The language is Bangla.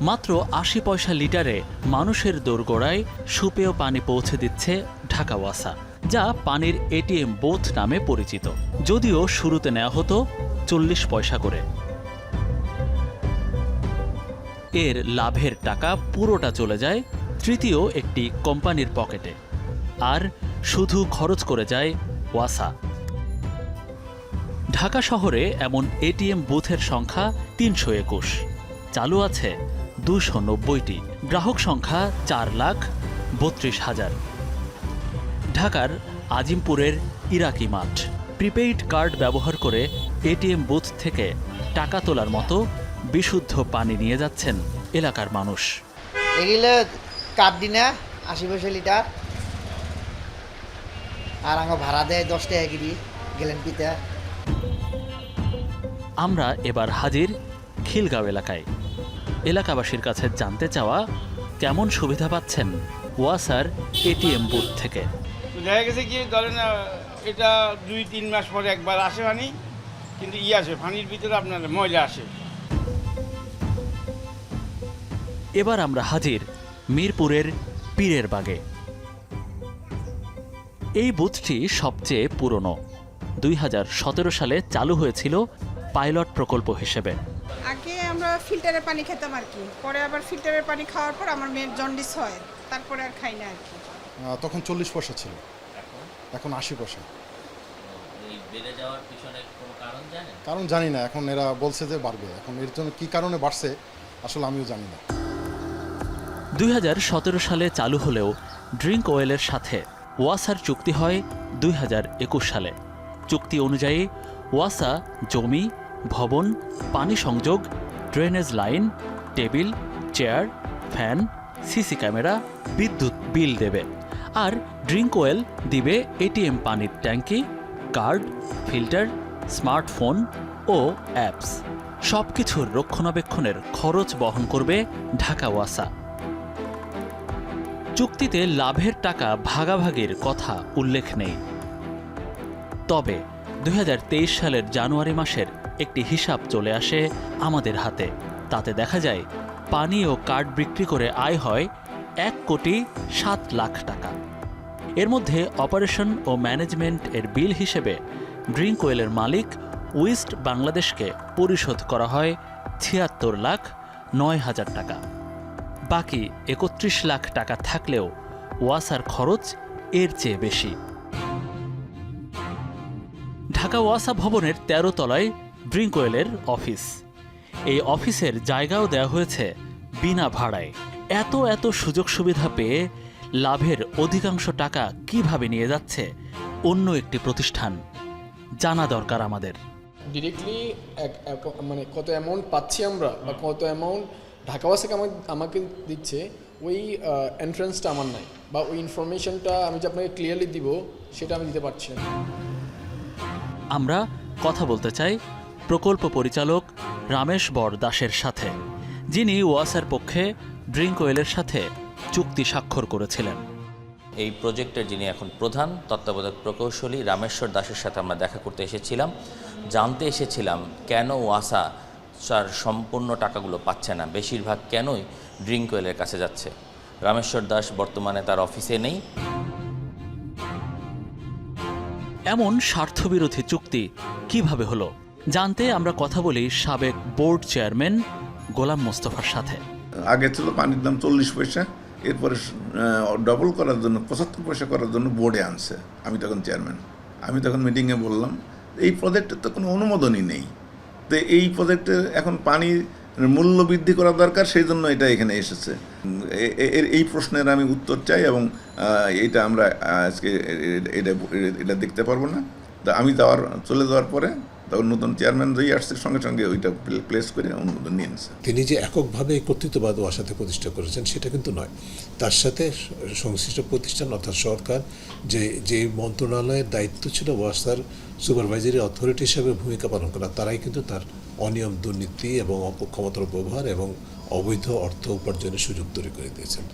মাত্র আশি পয়সা লিটারে মানুষের দোরগোড়ায় সুপেয় পানি পৌঁছে দিচ্ছে ঢাকা ওয়াসা, যা পানির এটিএম বোথ নামে পরিচিত। যদিও শুরুতে নেওয়া হতো চল্লিশ পয়সা করে। এর লাভের টাকা পুরোটা চলে যায় তৃতীয় একটি কোম্পানির পকেটে, আর শুধু খরচ করে যায় ওয়াসা। ঢাকা শহরে এমন এটিএম বুথের সংখ্যা তিনশো একুশ। চালু আছে দুশো নব্বইটি। গ্রাহক সংখ্যা চার লাখ বত্রিশ হাজার। ঢাকার আজিমপুরের ইরাকি মাঠ। প্রিপেইড কার্ড ব্যবহার করে এটিএম বুথ থেকে টাকা তোলার মতো বিশুদ্ধ পানি নিয়ে যাচ্ছেন এলাকার মানুষ। এগুলো কাপ দিনা আশি পয়সা লিটার। আর আঙ্গ ভাড়া দেয় দশ টাকা কিরি গেলেন পিতা। আমরা এবার হাজির খিলগাঁও এলাকায়। এলাকাবাসীর কাছে জানতে চাওয়া কেমন সুবিধা পাচ্ছেন ওয়াসার এটিএম বুথ থেকে। দেখা গেছে কি ধরেন এটা দুই তিন মাস পরে একবার আসে পানি কিন্তু ই আসে পানির ভিতরে আপনার ময়লা আসে। এবার আমরা হাজির মিরপুরের পীরের বাগে। এই বুথটি সবচেয়ে পুরনো। দুই হাজার সতেরো সালে চালু হয়েছিল পাইলট প্রকল্প হিসেবে। আমরা ফিল্টারের পানি খেতাম আর কি। পরে আবার ফিল্টারের পানি খাওয়ার পর আমার মেয়ের জন্ডিস হয় তারপরে আর খাই না আর কি। তখন চল্লিশ পয়সা ছিল। এখন? আশি পয়সা। কারণ জানি না এখন এরা বলছে যে বাড়বে। এখন এর জন্য কী কারণে বাড়ছে আসলে আমিও জানি না। দুই হাজার সতেরো সালে চালু হলেও ড্রিঙ্ক ওয়েলের সাথে ওয়াসার চুক্তি হয় দুই হাজার একুশ সালে। চুক্তি অনুযায়ী ওয়াসা জমি ভবন পানি সংযোগ drainage line table chair fan CC camera বিদ্যুৎ বিল দেবে। আর ড্রিঙ্ক ওয়েল দিবে এটিএম পানির ট্যাঙ্কি কার্ড ফিল্টার স্মার্টফোন ও অ্যাপস সব কিছুর রক্ষণাবেক্ষণের খরচ বহন করবে ঢাকা ওয়াসা। চুক্তিতে লাভের টাকা ভাগাভাগির কথা উল্লেখ নেই। তবে দু হাজার তেইশ সালের জানুয়ারি মাসের একটি হিসাব চলে আসে আমাদের হাতে। তাতে দেখা যায়, পানি ও কার্ড বিক্রি করে আয় হয় এক কোটি সাত লাখ টাকা। এর মধ্যে অপারেশন ও ম্যানেজমেন্ট এর বিল হিসেবে ড্রিঙ্ক ওয়েলের মালিক উইস্ট বাংলাদেশকে পরিশোধ করা হয় ছিয়াত্তর লাখ নয় হাজার টাকা। বাকি একত্রিশ লাখ টাকা থাকলেও ওয়াসার খরচ এর চেয়ে বেশি। ঢাকা ওয়াসা ভবনের তেরো তলায় ড্রিঙ্কওয়েলের অফিস। এই অফিসের জায়গাও দেওয়া হয়েছে বিনা ভাড়ায়। এত এত সুযোগ সুবিধা পেয়ে লাভের অধিকাংশ টাকা কীভাবে নিয়ে যাচ্ছে অন্য একটি প্রতিষ্ঠান? জানা দরকার আমাদের। ডিরেক্টলি মানে কত অ্যামাউন্ট পাচ্ছি আমরা বা কত অ্যামাউন্ট ঢাকাবাস থেকে আমাকে আমাকে দিচ্ছে ওই এন্ট্রান্সটা আমার নাই বা ওই ইনফরমেশনটা আমি যে আপনাকে ক্লিয়ারলি দিব সেটা আমি দিতে পারছি না। আমরা কথা বলতে চাই প্রকল্প পরিচালক রামেশ বর দাসের সাথে যিনি ওয়াসার পক্ষে ড্রিঙ্ক ওয়েলের সাথে চুক্তি স্বাক্ষর করেছিলেন। এই প্রজেক্টের যিনি এখন প্রধান তত্ত্বাবধায়ক প্রকৌশলী রামেশ্বর দাসের সাথে আমরা দেখা করতে এসেছিলাম। জানতে এসেছিলাম কেন ওয়াসা তার সম্পূর্ণ টাকাগুলো পাচ্ছে না বেশিরভাগ কেনই ড্রিঙ্ক ওয়েলের কাছে যাচ্ছে। রামেশ্বর দাস বর্তমানে তার অফিসে নেই। এমন স্বার্থবিরোধী চুক্তি কীভাবে হলো? জানতে আমরা কথা বলি সাবেক বোর্ড চেয়ারম্যান গোলাম মোস্তফার সাথে। আগে ছিল পানির দাম চল্লিশ পয়সা, এরপরে ডবল করার জন্য, পঁচাত্তর পয়সা করার জন্য বোর্ডে আনছে। আমি তখন চেয়ারম্যান আমি তখন মিটিংয়ে বললাম, এই প্রজেক্টের তো কোনো অনুমোদনই নেই। তো এই প্রজেক্টে এখন পানি মূল্য বৃদ্ধি করা দরকার, সেই জন্য এটা এখানে এসেছে। এর, এই প্রশ্নের আমি উত্তর চাই এবং এইটা আমরা আজকে এটা এটা দেখতে পারব না। তা আমি যাওয়ার, চলে যাওয়ার পরে তখন নতুন চেয়ারম্যান যেই আসছে, সঙ্গে সঙ্গে ওইটা প্লেস করে অনুমোদন নিয়ে তিনি যে এককভাবে কর্তৃত্ববাদ ওয়াসাতে প্রতিষ্ঠা করেছেন, সেটা কিন্তু নয়। তার সাথে সংশ্লিষ্ট প্রতিষ্ঠান অর্থাৎ সরকার, যে যে মন্ত্রণালয়ের দায়িত্ব ছিল ওয়াসার সুপারভাইজারি অথরিটি হিসেবে ভূমিকা পালন করা, তারাই কিন্তু তার অনিয়ম, দুর্নীতি এবং অপক্ষমতার ব্যবহার এবং অবৈধ অর্থ উপার্জনের সুযোগ তৈরি করে দিয়েছেন।